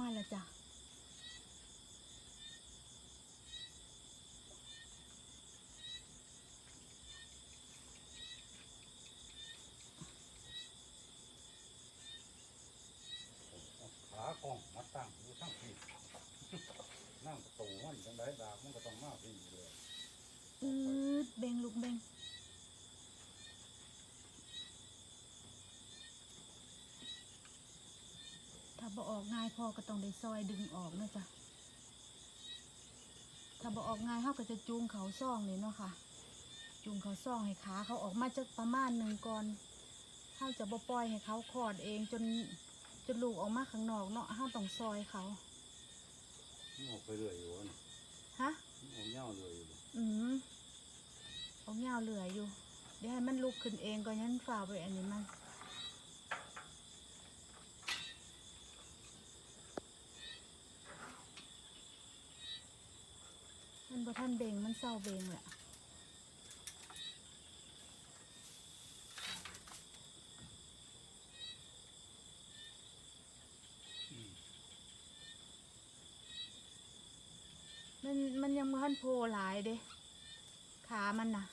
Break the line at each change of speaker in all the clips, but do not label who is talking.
มาแล้วจ้ะ
ขากล้องมาตั้งอยู่ทั้งที่นั่งประตูมันจังไดดากมันก็ต้องมาพี่เลย
อืดเบงลูกเบงถ้า บ่ออกง่ายพ่อก็ต้องได้ซอยดึงออกนะจ๊ะถ้าบ่ออกง่ายเขาก็จะจูงเขาซ่องนี่เนาะค่ะ จูงเขาซ่องให้ขาเขาออกมาจากประมาณหนึ่งก่อนเขาจะบ่ปล่อยให้เขาคลอดเองจนจนลูกออกมาข้างนอกเนาะเขาต้องซอยเขา
มันออกไปเรื่อยอยู่นะ
ฮะ
มันออกเง่าเรื่อยอยู่
อืมเอาเงาเหลืออยู่เดี๋ยวให้มันลุกขึ้นเองก่อนยันฝ่าไปอันนี้มัน บ่ท่านเบ่งมันเศร้าเบ่งแหละมันมันยังบ่ท่านโพหลายเด้ขามันนะ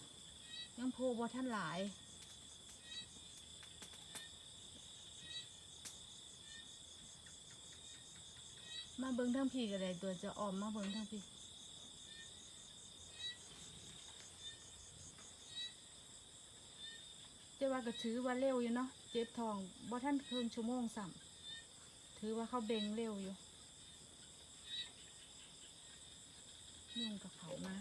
ยังโพบ่ท่านหลายมาเบิ้งทั้งพี่ก็ได้ตัวจะออมมาเบิ้งทั้งพี่เจะ ว่าก็ถือว่าเร็วอยู่เนาะเจ็บท้องบ่ท่านครึ่งชั่วโมงสัมถือว่าเขาเบ่งเร็วอยู่นุ่งกับเขามา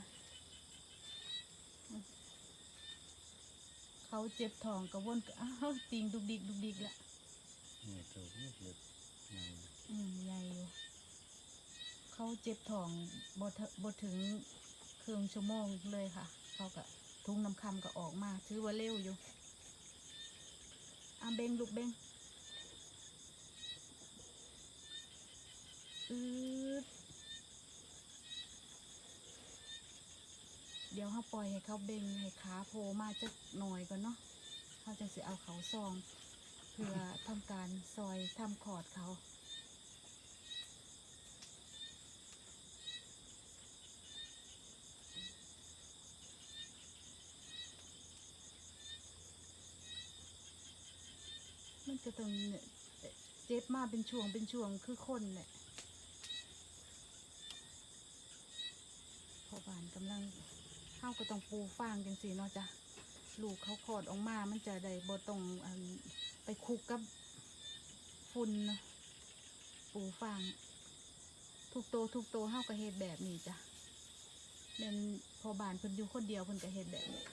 เขาเจ็บท้องกระวนก็อ้าวติงดุกดิกดุกดิกละ
นี่ถูกนี่เด็ดนั่น
อืมใหญ่อยู่เขาเจ็บท้องบ่เถบ่ถึงครึ่งชั่วโมงเลยค่ะ เขาก็ทุ่งน้ำคำก็ออกมา ถือว่าเร็วอยู่ อะเบงลูกเบงอืดเดี๋ยวเขาปล่อยให้เขาเบงให้ขาโผล่มาจะหน่อยก่อนเนาะเขาจะสิเอาเขาซอง เพื่อทำการซอยทำขอดเขา มันจะต้องเจ็บมาเป็นช่วงเป็นช่วงคือคนแหละพอบานกำลังเข้าก็ต้องปูฟางจังสีเนาะจ้ะลูกเขาคลอดออกมามันจะได้บ่ต้องไปคุกกับฝุ่นปูฟาง ทุกโตทุกโตเฮาก็เฮ็ดแบบนี้จ้ะเป็นพอบานเพิ่นอยู่คนเดียวเพิ่นก็เฮ็ดแบบนี้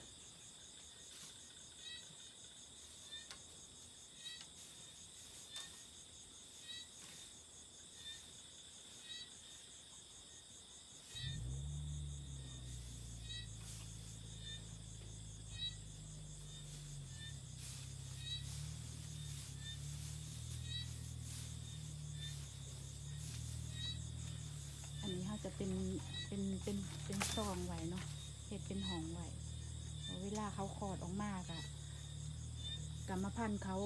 เป็นเป็นเป็นซองไว้เนาะเห็ดเป็นหองไว้เวลาเขาคลอดออกมากอะกรรมพันธุ์เขา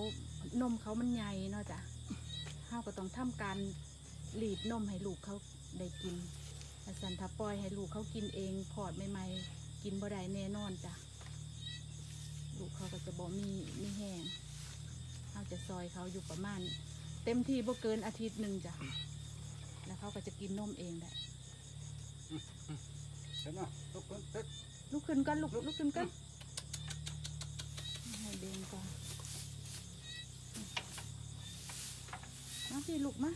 นมเขามันใหญ่เนาะจ้ะเขาก็ต้องทำการหลีดนมให้ลูกเขาได้กินแต่สันถ้าปล่อยให้ลูกเขากินเองคลอดใหม่ๆกินบ่ได้แน่นอนจ้ะลูกเขาก็จะบ่มีมีแห้งเขาจะซอยเขาอยู่ประมาณ เต็มที่บ่เกินอาทิตย์หนึ่งจ้ะแล้วเขาก็จะกินนมเองได้
เห็นไหมทุกคนเต็ด
ลุกขึ้นก่อนลุกลุกขึ้นก่อนให้เบงก่อนมาพี่ลุกมา